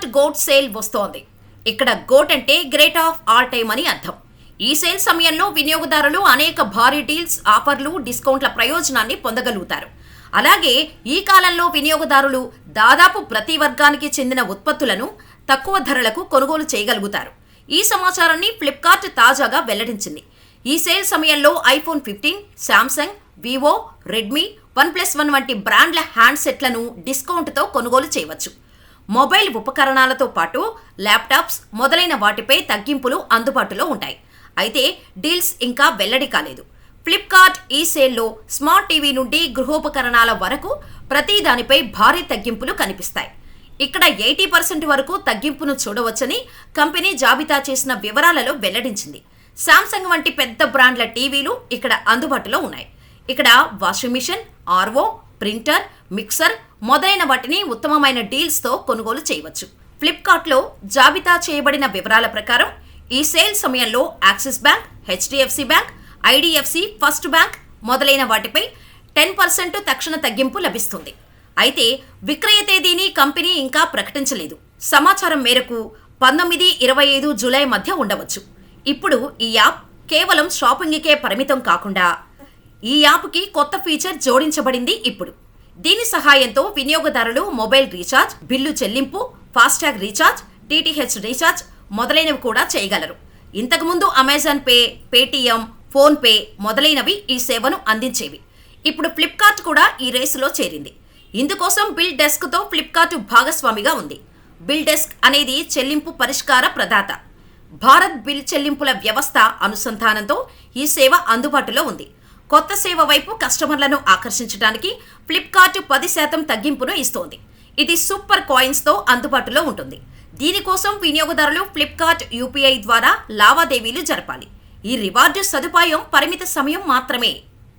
Flipkart goat sale వస్తోంది. ఇక్కడ goat అంటే గ్రేట్ ఆఫ్ ఆల్ టైమ్ అని అర్థం. ఈ సేల్ సమయంలో వినియోగదారులు అనేక భారీ డీల్స్ ఆఫర్లు డిస్కౌంట్ల ప్రయోజనాన్ని పొందగలుగుతారు. అలాగే ఈ కాలంలో వినియోగదారులు దాదాపు ప్రతి వర్గానికి చెందిన ఉత్పత్తులను తక్కువ ధరలకు కొనుగోలు చేయగలుగుతారు. ఈ సమాచారాన్ని ఫ్లిప్కార్ట్ తాజాగా వెల్లడించింది. ఈ సేల్ సమయంలో iPhone fifteen Samsung Vivo Redmi one plus one వంటి బ్రాండ్ల హ్యాండ్సెట్లను డిస్కౌంట్తో కొనుగోలు చేయవచ్చు. మొబైల్ ఉపకరణాలతో పాటు ల్యాప్టాప్స్ మొదలైన వాటిపై తగ్గింపులు అందుబాటులో ఉంటాయి. అయితే డీల్స్ ఇంకా వెల్లడి కాలేదు. ఫ్లిప్కార్ట్ ఈ సేల్లో స్మార్ట్ టీవీ నుండి గృహోపకరణాల వరకు ప్రతి దానిపై భారీ తగ్గింపులు కనిపిస్తాయి. ఇక్కడ ఎయిటీ పర్సెంట్ వరకు తగ్గింపును చూడవచ్చని కంపెనీ జాబితా చేసిన వివరాలలో వెల్లడించింది. శాంసంగ్ వంటి పెద్ద బ్రాండ్ల టీవీలు ఇక్కడ అందుబాటులో ఉన్నాయి. ఇక్కడ washing machine RO printer mixer మొదలైన వాటిని ఉత్తమమైన డీల్స్తో కొనుగోలు చేయవచ్చు. ఫ్లిప్కార్ట్లో జాబితా చేయబడిన వివరాల ప్రకారం ఈ సేల్ సమయంలో Axis bank HDFC bank IDFC first bank మొదలైన వాటిపై టెన్ పర్సెంట్ తక్షణ తగ్గింపు లభిస్తుంది. అయితే విక్రయ తేదీని కంపెనీ ఇంకా ప్రకటించలేదు. సమాచారం మేరకు పంతొమ్మిది ఇరవై ఐదు జూలై మధ్య ఉండవచ్చు. ఇప్పుడు ఈ యాప్ కేవలం షాపింగ్కే పరిమితం కాకుండా ఈ యాప్కి కొత్త ఫీచర్ జోడించబడింది ఇప్పుడు. దీని సహాయంతో వినియోగదారులు మొబైల్ రీఛార్జ్ బిల్లు చెల్లింపు ఫాస్టాగ్ రీఛార్జ్ టీటీహెచ్ రీఛార్జ్ మొదలైనవి కూడా చేయగలరు. ఇంతకుముందు అమెజాన్ పే పేటీఎం ఫోన్పే మొదలైనవి ఈ సేవను అందించేవి. ఇప్పుడు ఫ్లిప్కార్ట్ కూడా ఈ రేసులో చేరింది. ఇందుకోసం బిల్ డెస్క్తో ఫ్లిప్కార్ట్ భాగస్వామిగా ఉంది. బిల్ డెస్క్ అనేది చెల్లింపు పరిష్కార ప్రదాత. భారత్ బిల్ చెల్లింపుల వ్యవస్థ అనుసంధానంతో ఈ సేవ అందుబాటులో ఉంది. కొత్త సేవ వైపు కస్టమర్లను ఆకర్షించడానికి ఫ్లిప్కార్ట్ పది శాతం తగ్గింపును ఇస్తోంది. ఇది సూపర్ కాయిన్స్తో అందుబాటులో ఉంటుంది. దీనికోసం వినియోగదారులు ఫ్లిప్కార్ట్ యూపీఐ ద్వారా లావాదేవీలు జరపాలి. ఈ రివార్డు సదుపాయం పరిమిత సమయం మాత్రమే.